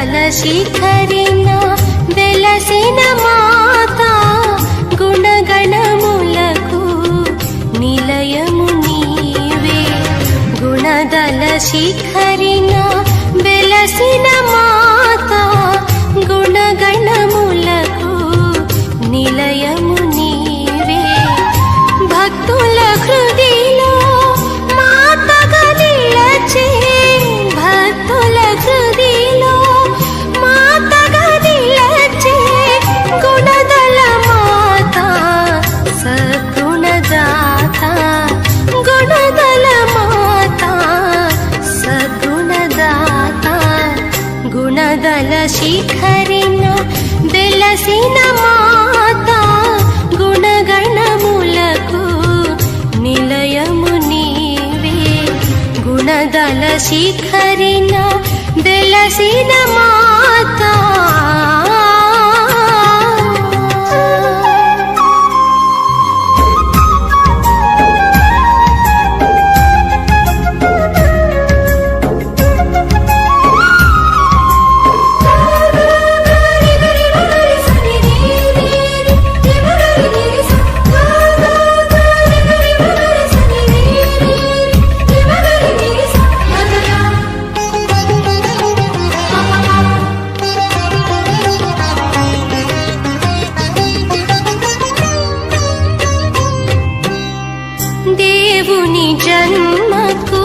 గుణదల శిఖరిన వెలసిన మాత గుణగణములకు నిలయము నీవే. గుణదల శిఖరిన వెలసిన గుణదల శిఖరిన వెలసిన మాత గుణగణములకు నిలయము నీవే. గుణదల శిఖరిన వెలసిన మాత జన్మకు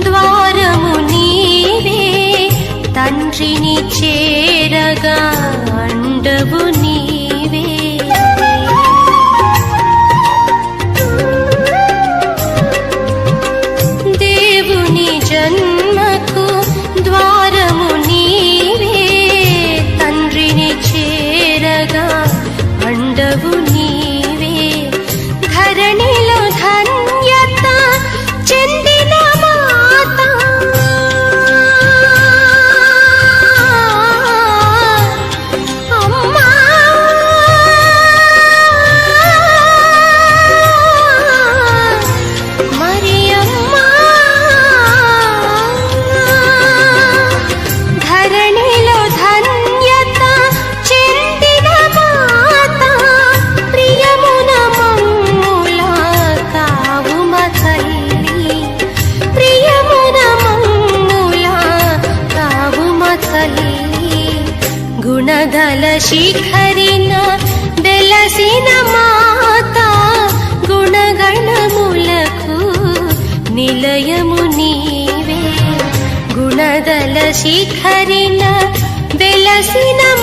ద్వారము నీవే. తండ్రిని చేరగా అండవు గుణదల శిఖరిన వెలసిన మాత గుణగణములకు నిలయము నీవే. గుణదల శిఖరిన వెలసిన మాత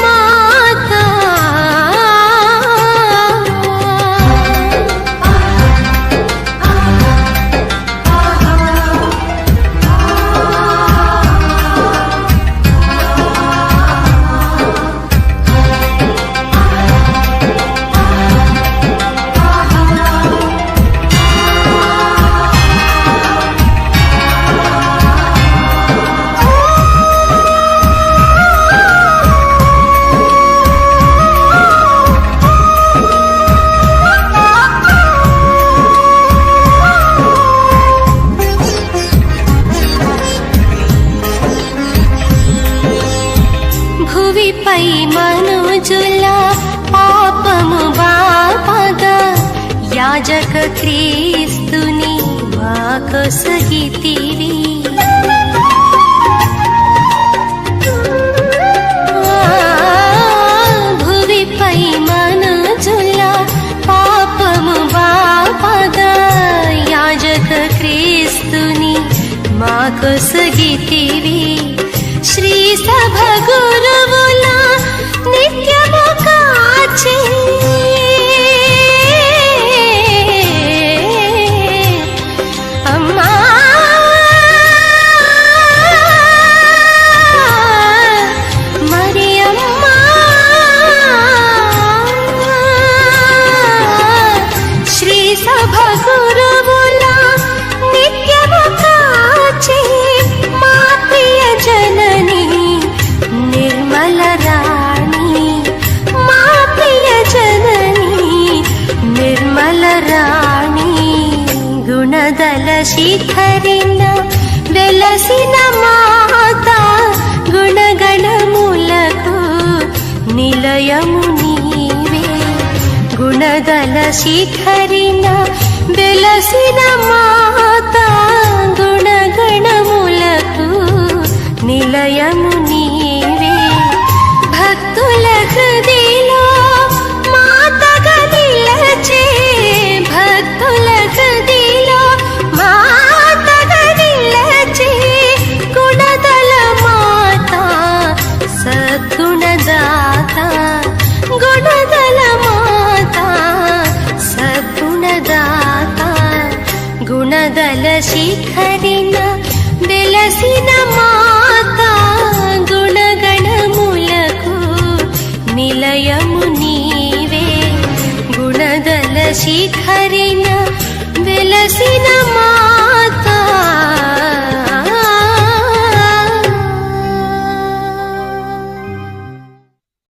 మనుజుల పాపము బాపగా యాజక క్రీస్తుని మాకొసగితివి భువిపై మనుజుల పాపము బాపగా యాజక క్రీస్తుని మాకొసగితివి శ్రీ సభ గురు ధరిన వెలసిన మాత గుణగణములకు నిలయము నీవే. గుణదల శిఖరిన వెలసిన మాత సదాకా గుణదల శిఖరిన వెలసిన మాత గుణగణములకు నిలయము నీవే గుణదల శిఖరిన వెలసిన